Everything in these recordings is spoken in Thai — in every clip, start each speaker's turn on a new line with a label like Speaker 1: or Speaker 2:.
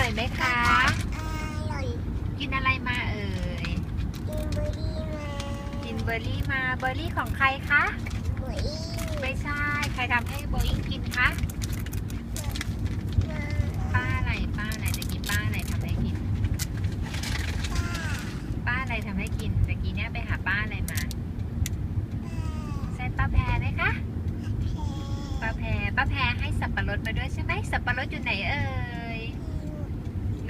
Speaker 1: ร่อยไหมคะ
Speaker 2: อร่อย
Speaker 1: กินอะไรมาเอ่ย
Speaker 2: กินเบอร์รี่มา
Speaker 1: กินเบอร์รี่มาเบอร์รี่ของใครคะ
Speaker 2: เบอร์รี่
Speaker 1: ไม่ใช่ ใครทำให้โบอิงกินคะ
Speaker 2: มา
Speaker 1: ป้าอะไรป้าอะไรตะกี้ป้าอะไรทำให้กิน ป้าอะไรทำให้กินตะกี้เนี่ยไปหาป้าอะไรมาใช่ป้าแพรไหมคะ ป้าแพรป้าแพรให้สับปะรดมาด้วยใช่ไหมสับปะรดอยู่ไหนเอ่ย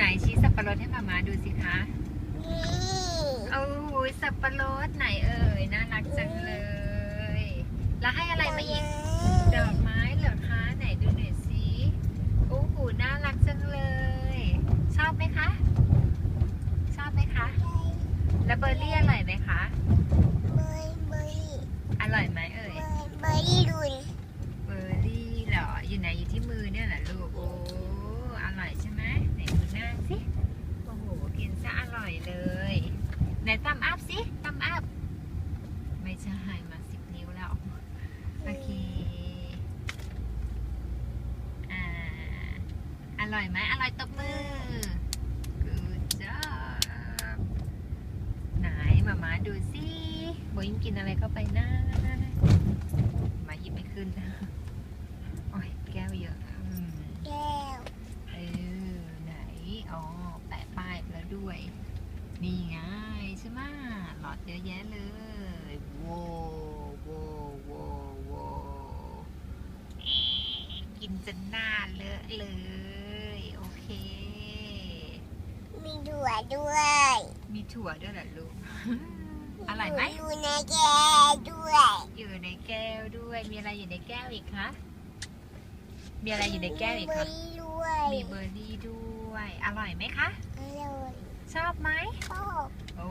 Speaker 1: ไหนชี้สับปะรดให้มามาดูสิคะ
Speaker 2: นี่
Speaker 1: เอาหูยสับปะรดไหนเอ่ยน่ารักจังเลย แล้วให้อะไรมาอีกดอกไม้เหรอคะไหนดูหน่อยสิโอ้โหน่ารักจังเลย ชอบไหมคะ ชอบไหมคะแล้วเบอร์รี่อร่อยไหมคะ
Speaker 2: เบอร์เบอร์รี่
Speaker 1: อร่อยไหมเอ่ย
Speaker 2: เบอร์รี่ดุน
Speaker 1: เบอร์รี่เหรอ อยู่ไหนอยู่ที่มือเนี่ยเหรอลูก โอ้ อร่อยใช่ไหมไหนดูหน้าสิ โอ้โห กินซะอร่อยเลย ไหนตั้มอัพสิตั้มอัพ ไม่ใช่มาสิบนิ้วแล้ว โอเค อ่า อ ร่อยไหมอร่อยตบมือ good job ไหนมามาดูสิโบยิงกินอะไรเข้าไปนะมาหยิบไม่ขึ้นโอ้ยแก้วเยอะอืม
Speaker 2: แก้ว
Speaker 1: เออไหนอ๋อแปะป้ายไปแล้วด้วย นี่ไงใช่ไหมหลอดเยอะแยะเลยโว้โว้โว้โว้เอ๊ะกินจนหน้าเลอะเลย โอเค
Speaker 2: มีถั่ว ด้วย
Speaker 1: มีถั่วด้วยเหรอลูก อร่อยไหม
Speaker 2: อยู่ในแก้วด้วย
Speaker 1: อยู่ในแก้วด้วย มีอะไรอยู่ในแก้วอีกคะ มีอะไรอยู่ในแก้วอีก
Speaker 2: เบอ
Speaker 1: คะ
Speaker 2: ร์รี่ด้วย
Speaker 1: มีเบอร์รี่ด้วย อร่อยไหมคะ
Speaker 2: อร่อย
Speaker 1: ชอบไหม
Speaker 2: ชอบ
Speaker 1: โอ